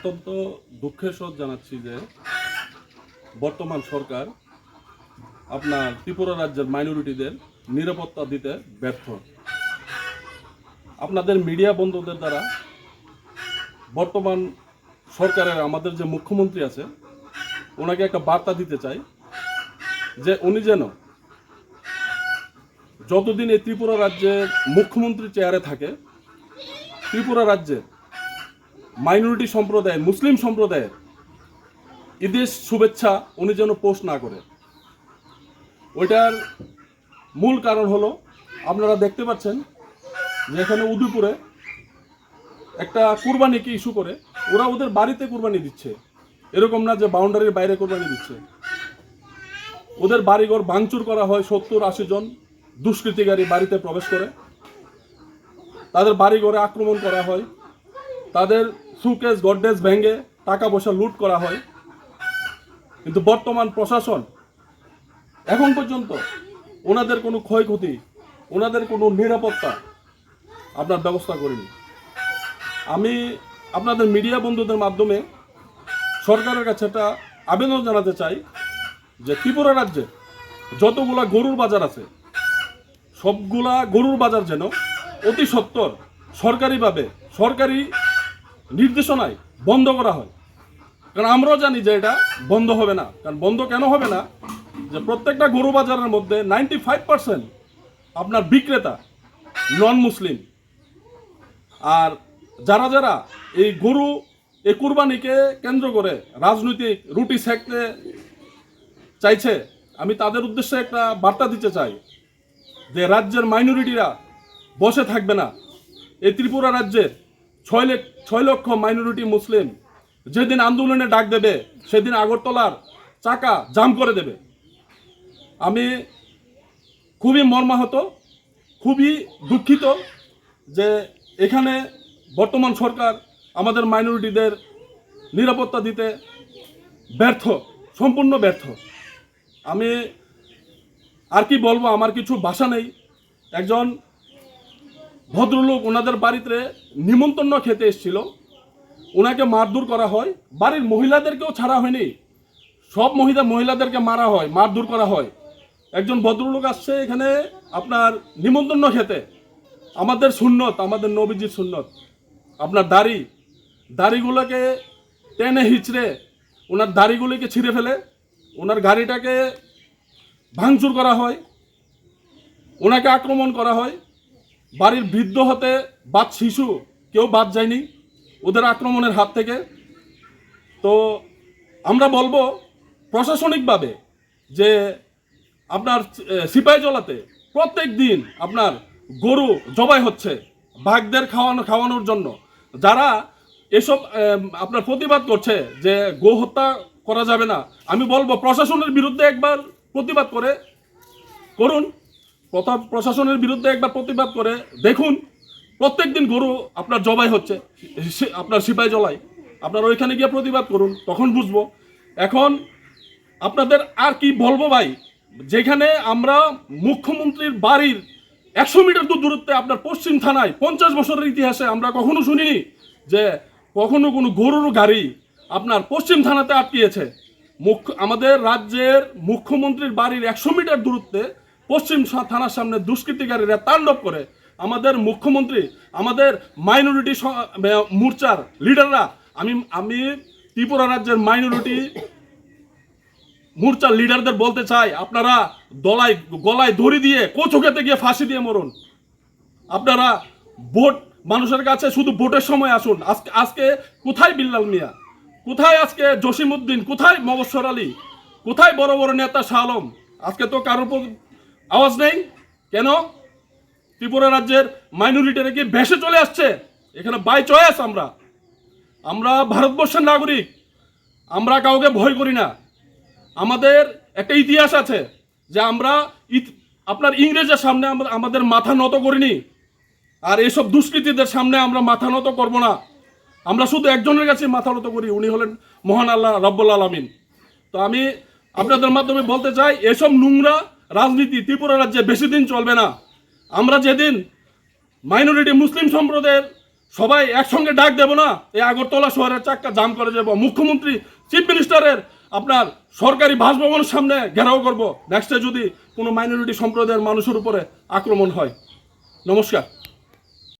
অত্যন্ত দুঃখের সহ জানাচ্ছি যে বর্তমান সরকার আপনার ত্রিপুরা রাজ্যের মাইনরিটিদের নিরাপত্তা দিতে ব্যর্থ। আপনাদের মিডিয়া বন্ধুদের দ্বারা বর্তমান সরকারের আমাদের যে মুখ্যমন্ত্রী আছে, ওনাকে একটা বার্তা দিতে চাই যে উনি যেন যতদিন এই ত্রিপুরা রাজ্যের মুখ্যমন্ত্রী চেয়ারে থাকে, ত্রিপুরা রাজ্যের মাইনরিটি সম্প্রদায়, মুসলিম সম্প্রদায়ের ঈদের শুভেচ্ছা উনি যেন পোস্ট না করে। ওইটার মূল কারণ হলো, আপনারা দেখতে পাচ্ছেন যে এখানে উদয়পুরে একটা কুরবানিকে ইস্যু করে, ওরা ওদের বাড়িতে কুরবানি দিচ্ছে। এরকম না যে বাউন্ডারির বাইরে কুরবানি দিচ্ছে। ওদের বাড়িঘর ভাঙচুর করা হয় সত্তর আশি জন দুষ্কৃতিকারী বাড়িতে প্রবেশ করে। তাদের বাড়িঘরে আক্রমণ করা হয়। তাদের সুকেস গডডেজ ভেঙে টাকা পয়সা লুট করা হয়। কিন্তু বর্তমান প্রশাসন এখন পর্যন্ত ওনাদের কোনো ক্ষয়ক্ষতি, ওনাদের কোনো নিরাপত্তা আপনার ব্যবস্থা করেনি। আমি আপনাদের মিডিয়া বন্ধুদের মাধ্যমে সরকারের কাছে একটা আবেদন জানাতে চাই যে ত্রিপুরা রাজ্যে যতগুলা গরুর বাজার আছে, সবগুলা গরুর বাজার যেন অতি সত্বর সরকারিভাবে, সরকারি নির্দেশনায় বন্ধ করা হয়। কারণ আমরাও জানি যে এটা বন্ধ হবে না। কারণ বন্ধ কেন হবে না? যে প্রত্যেকটা গরু বাজারের মধ্যে নাইনটি ফাইভ পার্সেন্ট আপনার বিক্রেতা নন মুসলিম আর যারা যারা এই গরু, এই কুরবানিকে কেন্দ্র করে রাজনৈতিক রুটি সেঁকতে চাইছে, আমি তাদের উদ্দেশ্যে একটা বার্তা দিতে চাই যে রাজ্যের মাইনরিটিরা বসে থাকবে না। এই ত্রিপুরা রাজ্যের ছয় ছয় লক্ষ মাইনরিটি মুসলিম। যেদিন আন্দোলনে ডাক দেবে, সেদিন আগরতলার চাকা জাম করে দেবে। আমি খুবই মর্মাহত, খুবই দুঃখিত যে এখানে বর্তমান সরকার আমাদের মাইনরিটিদের নিরাপত্তা দিতে ব্যর্থ, সম্পূর্ণ ব্যর্থ। আমি আর কি বলব, আমার কিছু ভাষা নেই। একজন ভদ্রলোক ওনাদের বাড়িতে নিমন্ত্রণ খেতে এসেছিল। ওনাকে মারধর করা হয়। বাড়ির মহিলাদেরকেও ছাড়া হয়নি। সব মহিলা মহিলাদেরকে মারা হয়, মারধর করা হয়। একজন ভদ্রলোক আসছে এখানে আপনার নিমন্ত্রণ খেতে। আমাদের সুন্নত, আমাদের নবীজির সুন্নত। আপনার দাড়ি। দাড়িগুলোকে টেনে হিচড়ে ওনার দাড়িগুলিকে ছিঁড়ে ফেলে। ওনার গাড়িটাকে ভাঙচুর করা হয়। ওনাকে আক্রমণ করা হয়। বাড়ির বৃদ্ধ হতে বাদ শিশু কেউ বাদ যায়নি। ওদের আক্রমণের হাত থেকে। তো আমরা বলব প্রশাসনিকভাবে যে আপনার সিপাই জলাতে প্রত্যেক দিন আপনার গরু জবাই হচ্ছে বাঘদের খাওয়ানো, খাওয়ানোর জন্য। যারা এসব আপনার প্রতিবাদ করছে যে গো হত্যা করা যাবে না, আমি বলব প্রশাসনের বিরুদ্ধে একবার প্রতিবাদ করে করুন। প্রশাসনের বিরুদ্ধে একবার প্রতিবাদ করে, দেখুন প্রত্যেক দিন গরু আপনার জবাই হচ্ছে আপনার সিপাই জলাই। আপনার ওইখানে গিয়ে প্রতিবাদ করুন, তখন বুঝব। এখন আপনাদের আর কি বলব ভাই, যেখানে আমরা মুখ্যমন্ত্রীর বাড়ির একশো মিটার দূর দূরত্বে আপনার পশ্চিম থানায় পঞ্চাশ বছরের ইতিহাসে আমরা কখনো শুনিনি যে কখনো কোনো গরুর গাড়ি আপনার পশ্চিম থানাতে আটকিয়েছে। মুখ্য, আমাদের রাজ্যের মুখ্যমন্ত্রীর বাড়ির একশো মিটার দূরত্বে পশ্চিম থানার সামনে দুষ্কৃতিকারীরা তাণ্ডব করে আমাদের মুখ্যমন্ত্রী, আমাদের মাইনরিটি মোর্চার লিডাররা, আমি আমি ত্রিপুরা রাজ্যের মাইনরিটি মোর্চার লিডারদের বলতে চাই, আপনারা দলায়, গলায় দড়ি দিয়ে কোচোকেতে গিয়ে ফাঁসি দিয়ে মরুন। আপনারা ভোট, মানুষের কাছে শুধু ভোটের সময় আসুন। আজকে আজকে কোথায় বিল্লাল মিয়া? কোথায় আজকে জসিমউদ্দিন? কোথায় মবস্বর আলী? কোথায় বড় বড় নেতা শাহ আজকে তো কারোর আওয়াজ নেই? কেন? ত্রিপুরা রাজ্যের মাইনরিটিরা কি ভেসে চলে আসছে? এখানে বাই চয়েস আমরা। আমরা ভারতবর্ষের নাগরিক। আমরা কাউকে ভয় করি না। আমাদের একটা ইতিহাস আছে যে আমরা আপনার ইংরেজের সামনে আমাদের মাথা নত করিনি। আর এসব দুষ্কৃতীদের সামনে আমরা মাথা নত করব না। আমরা শুধু একজনের কাছে মাথা নত করি, উনি হলেন মহান আল্লাহ রব্বুল আলমিন। তো আমি আপনাদের মাধ্যমে বলতে চাই, এসব নোংরা রাজনীতি ত্রিপুরা রাজ্যে বেশি দিন চলবে না। আমরা যেদিন মাইনরিটি মুসলিম সম্প্রদায়ের সবাই একসঙ্গে ডাক দেব না, এই আগরতলা শহরের চাক্কা জাম করে যাব। মুখ্যমন্ত্রী, চিফ মিনিস্টারের আপনার সরকারি বাসভবনের সামনে ঘেরাও করব। নেক্সটে যদি কোনো মাইনরিটি সম্প্রদায়ের মানুষের উপরে আক্রমণ হয়। নমস্কার।